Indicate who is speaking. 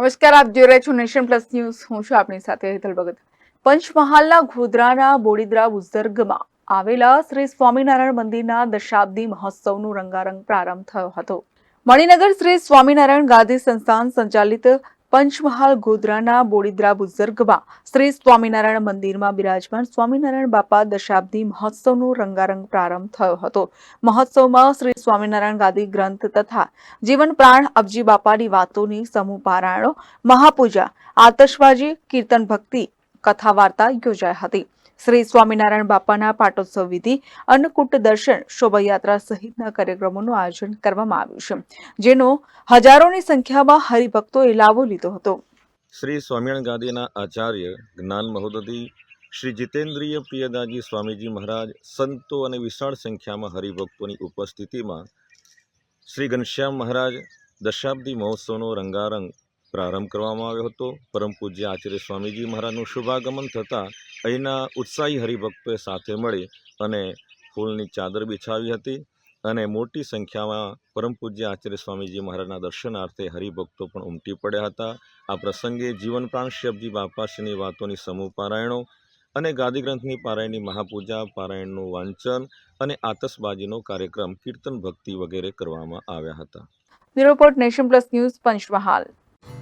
Speaker 1: નમસ્કાર, આપ જોઈ રહ્યા છો નેશન પ્લસ ન્યૂઝ. હું છું આપની સાથે હેતલ ભગત. પંચમહાલના ગોધરાના બોડીદ્રા બુઝર્ગમાં આવેલા શ્રી સ્વામિનારાયણ મંદિરના દશાબ્દી મહોત્સવનો રંગારંગ પ્રારંભ થયો હતો. મણિનગર શ્રી સ્વામિનારાયણ ગાદી સંસ્થાન સંચાલિત પંચમહાલ ગોધરાના બોડીદ્રા બુઝર્ગમાં શ્રી સ્વામિનારાયણ મંદિરમાં બિરાજમાન સ્વામિનારાયણ બાપા દશાબ્દી મહોત્સવનો રંગારંગ પ્રારંભ થયો હતો. મહોત્સવમાં શ્રી સ્વામિનારાયણ ગાદી ગ્રંથ તથા જીવન પ્રાણ અબજી બાપાની વાતોની સમૂહ પારાયણો મહાપૂજા, આતશબાજી, કીર્તન ભક્તિ કથા વાર્તા યોજાઈ હતી. શ્રી સ્વામિનારાયણ બાપાના પાટોત્સવ વિધિ, અન્નકૂટ દર્શન, શોભાયાત્રા સહિતના કાર્યક્રમોનું આયોજન કરવામાં આવ્યું છે, જેનો હજારોની સંખ્યામાં હરિભક્તોએ લાભો લીધો હતો.
Speaker 2: શ્રી સ્વામિનારાયણ ગાંધીના આચાર્ય જ્ઞાન મહોદધી, શ્રી જીતેન્દ્રિય પ્રિયદાજી સ્વામીજી મહારાજ, સંતો અને વિશાળ સંખ્યામાં હરિભક્તોની ઉપસ્થિતિમાં શ્રી ઘનશ્યામ મહારાજ, દશાબ્દી મહોત્સવનો રંગારંગ પ્રારંભ કરવામાં આવ્યો હતો. પરમ પૂજ્ય આચાર્ય સ્વામીજી મહારાજનું શુભાગમન થતાં અહીંના ઉત્સાહી હરિભક્તોએ સાથે મળી અને ફૂલની ચાદર બિછાવી હતી અને મોટી સંખ્યામાં પરમ પૂજ્ય આચાર્ય સ્વામીજી મહારાજના દર્શનાર્થે હરિભક્તો પણ ઉમટી પડ્યા હતા. આ પ્રસંગે જીવન પ્રાણ શબ્જી બાપાશ્રીની વાતોની સમૂહ પારાયણો અને ગાદીગ્રંથની પારાયણની મહાપૂજા, પારાયણનું વાંચન અને આતશબાજીનો કાર્યક્રમ, કીર્તન ભક્તિ વગેરે કરવામાં આવ્યા હતા.
Speaker 1: Bureau nation plus news Panchmahal.